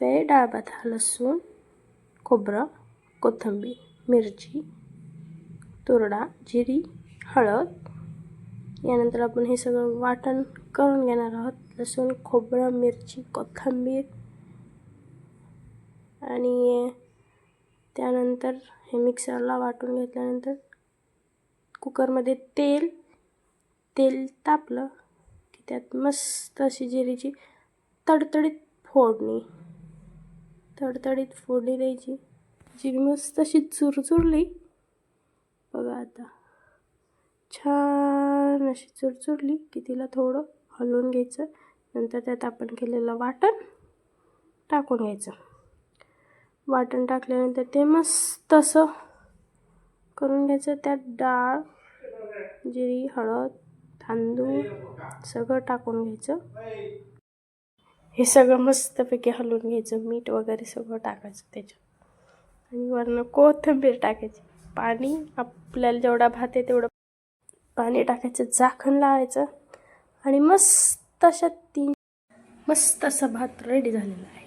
पे डाळभात हा लसूण खोबरं कोथिंबीर मिरची तुरडा जिरी हळद यानंतर आपण हे सगळं वाटण करून घेणार आहोत लसूण खोबरं मिरची कोथिंबीर आणि त्यानंतर हे मिक्सरला वाटून घेतल्यानंतर कुकरमध्ये तेल तेल तापलं की त्यात मस्त अशी जिरीची तडतडीत फोडणी तडतडीत फोडणी द्यायची. जिरी मस्त अशी चुरचुरली. बघा आता. छान अशी चुरचुरली की तिला थोडं हलवून घ्यायचं. नंतर त्यात आपण केलेलं वाटण टाकून घ्यायचं. वाटण टाकल्यानंतर ते मस्त असं करून घ्यायचं. त्यात डाळ जिरी हळद तांदूळ सगळं टाकून घ्यायचं. हे सगळं मस्तपैकी हलवून घ्यायचं मीठ वगैरे सगळं टाकायचं त्याच्यात. आणि वरनं कोथिंबीर टाकायची. पाणी आपल्याला जेवढा भात आहे तेवढं पाणी टाकायचं झाकण लावायचं. आणि मस्त अशा तीन मस्त असा भात रेडी झालेला आहे.